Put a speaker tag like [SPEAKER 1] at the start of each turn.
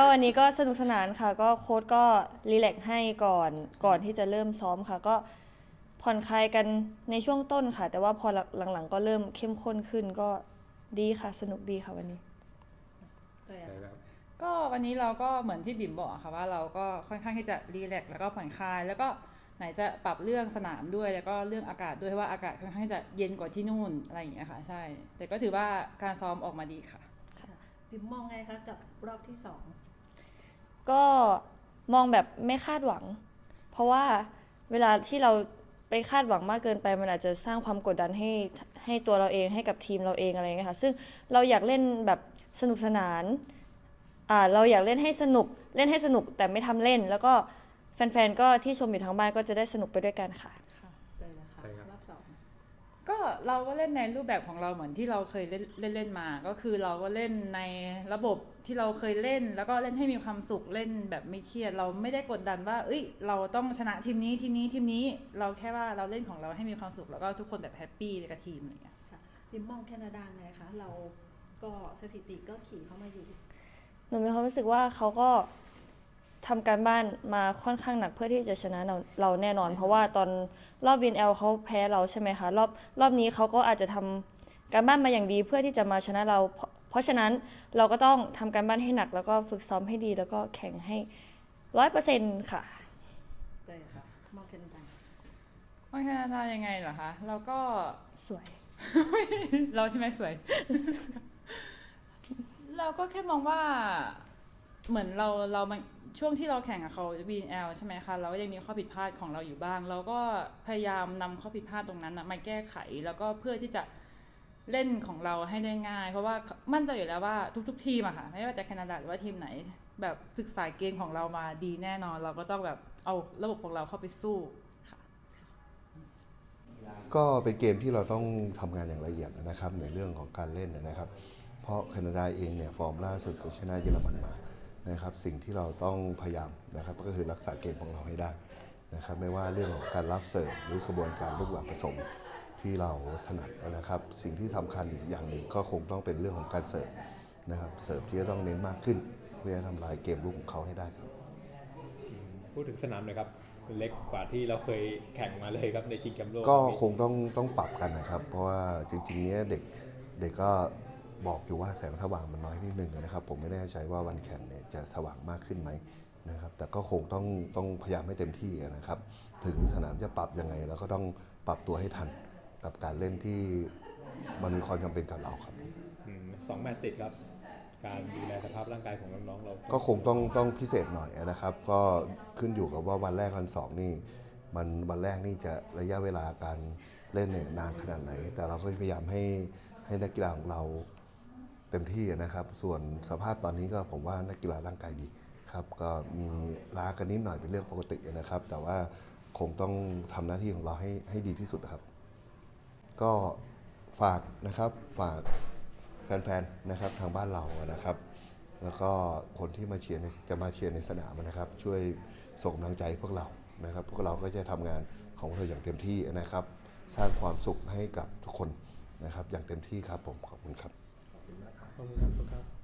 [SPEAKER 1] ก็วันนี้ก็สนุกสนานค่ะ ก็โค้ดก็รีแลกซ์ให้ก่อนก่อนที่จะเริ่มซ้อมค่ะ ก็ผ่อนคลายกันในช่วงต้นค่ะ แต่ว่าพอหลังๆ ก็เริ่มเข้มข้นขึ้นก็ดีค่ะ สนุกดีค่ะวันนี้
[SPEAKER 2] แต่
[SPEAKER 3] ใช่ครับ
[SPEAKER 4] ก็วันนี้เราก็เหมือนที่บิ่มบอกอะค่ะว่าเราก็ค่อนข้างที่จะรีแลกซ์แล้วก็ผ่อนคลาย แล้วก็ไหนจะปรับเรื่องสนามด้วยแล้วก็เรื่องอากาศด้วยเพราะว่าอากาศค่อนข้างที่จะเย็นกว่าที่นู่นอะไรอย่างเงี้ยค่ะ ใช่ แต่ก็ถือว่าการซ้อมออกมาดีค่ะ
[SPEAKER 2] ค่ะบิมมองไงคะ กับรอบที่สอง
[SPEAKER 1] ก็มองแบบไม่คาดหวัง เพราะว่าเวลาที่เราไปคาดหวังมากเกินไปมันอาจจะสร้างความกดดันให้ให้ตัวเราเองให้กับทีมเราเองอะไรเงี้ยค่ะซึ่งเราอยากเล่นแบบสนุกสนานอ่าเราอยากเล่นให้สนุกเล่นให้สนุกแต่ไม่ทำเล่น แล้วก็แฟนๆก็ที่ชมอยู่ทางบ้านก็จะได้สนุกไปด้วยกันค่ะ
[SPEAKER 4] ก็เราก็เล่นในรูปแบบของเราเหมือนที่เราเคยเล่นเล่นเล่นมา ก็คือเราก็เล่นในระบบที่เราเคยเล่น แล้วก็เล่นให้มีความสุขเล่นแบบไม่เครียด เราไม่ได้กดดันว่า เอ้ย เราต้องชนะทีมนี้ทีมนี้ทีมนี้ เราแค่ว่าเราเล่นของเราให้มีความสุขแล้วก็ทุกคนแบบแฮปปี้ไปกับทีมอะไรอย่างเงี้ย
[SPEAKER 2] ค่ะบิมมองแคนาดาไงคะเราก็สถิติก็ขี่เข้ามาอยู่
[SPEAKER 1] หนูมีความรู้สึกว่าเขาก็ ทำการบ้านมาค่อนข้างหนักเพื่อที่จะชนะเราเราแน่นอน เพราะว่าตอนรอบวินเอลเขาแพ้เราใช่ไหมคะรอบรอบนี้เขาก็อาจจะทำการบ้านมาอย่างดีเพื่อที่จะมาชนะเรา เพราะเพราะฉะนั้นเราก็ต้องทำการบ้านให้หนัก แล้วก็ฝึกซ้อมให้ดี แล้วก็แข่งให้ร้อยเปอร์เซ็นต์ค่ะ
[SPEAKER 2] เจอค่ะมองแคนาดา
[SPEAKER 4] ว่าแคนาดายังไงเหรอคะเราก็
[SPEAKER 1] สวย
[SPEAKER 4] เราใช่ไหมสวย เราก็แค่มองว่าเหมือนเราเรามัน ช่วงที่เราแข่งกับเขา BNL ใช่ไหมคะ เราก็ยังมีข้อผิดพลาดของเราอยู่บ้าง เราก็พยายามนำข้อผิดพลาดตรงนั้นนะมาแก้ไขแล้วก็เพื่อที่จะเล่นของเราให้ได้ง่าย เพราะว่ามั่นใจอยู่แล้วว่าทุก ๆ ทีมอะค่ะ ไม่ว่าจะแคนาดาหรือว่าทีมไหน แบบศึกษาเกมของเรามาดีแน่นอน เราก็ต้องแบบเอาระบบของเราเข้าไปสู้ค่ะ
[SPEAKER 5] ก็เป็นเกมที่เราต้องทำงานอย่างละเอียดนะครับในเรื่องของการเล่นนะครับ เพราะแคนาดาเองเนี่ยฟอร์มล่าสุดก็ชนะเยอรมันมา นะครับสิ่งที่เราต้องพยายามนะครับก็คือรักษาเกมของเราให้ได้นะครับไม่ว่าเรื่องของการรับเสิร์ฟหรือกระบวนการลูกหลานผสมที่เราถนัดนะครับสิ่งที่สำคัญอีกอย่างหนึ่งก็คงต้องเป็นเรื่องของการเสิร์ฟนะครับเสิร์ฟที่จะต้องเน้นมากขึ้น เพื่อจะทำลายเกมลูกของเขาให้ได้ครับ
[SPEAKER 3] พูดถึงสนามหน่อยครับเล็กกว่าที่เราเคยแข่งมาเลยครับในชิงแชมป์โลก
[SPEAKER 5] ก็คงต้องต้องปรับกันนะครับ เพราะว่าจริงๆเนี้ยเด็กเด็กก็ บอกอยู่ว่าแสงสว่างมันน้อยนิดนึงนะครับ ผมไม่แน่ใจว่าวันแข่งเนี่ยจะสว่างมากขึ้นไหมนะครับ แต่ก็คงต้องต้องพยายามให้เต็มที่นะครับ ถึงสนามจะปรับยังไงเราก็ต้องปรับตัวให้ทันกับการเล่นที่มันมีความจำเป็นกับเราครับ
[SPEAKER 3] อืมสองแมตช์ติดครับ การดูแลสภาพร่างกายของน้องๆเรา
[SPEAKER 5] ก็คงต้องต้องพิเศษหน่อยนะครับ ก็ขึ้นอยู่กับว่าวันแรกวันสองนี่มันวันแรกนี่จะระยะเวลาการเล่นเนี่ยนานขนาดไหน แต่เราก็พยายามให้ให้นักกีฬาของเรา เต็มที่นะครับ ส่วนสภาพตอนนี้ก็ผมว่านักกีฬาร่างกายดีครับ ก็มีล้ากันนิดหน่อยเป็นเรื่องปกตินะครับ แต่ว่าคงต้องทำหน้าที่ของเราให้ให้ดีที่สุดครับ ก็ฝากนะครับฝากแฟนๆนะครับทางบ้านเรานะครับ แล้วก็คนที่มาเชียร์จะมาเชียร์ในสนามนะครับ ช่วยส่งกำลังใจพวกเรานะครับ พวกเราก็จะทำงานของเราอย่างเต็มที่นะครับ สร้างความสุขให้กับทุกคนนะครับ อย่างเต็มที่ครับผมขอบคุณครับ
[SPEAKER 3] ขอบคุณครับ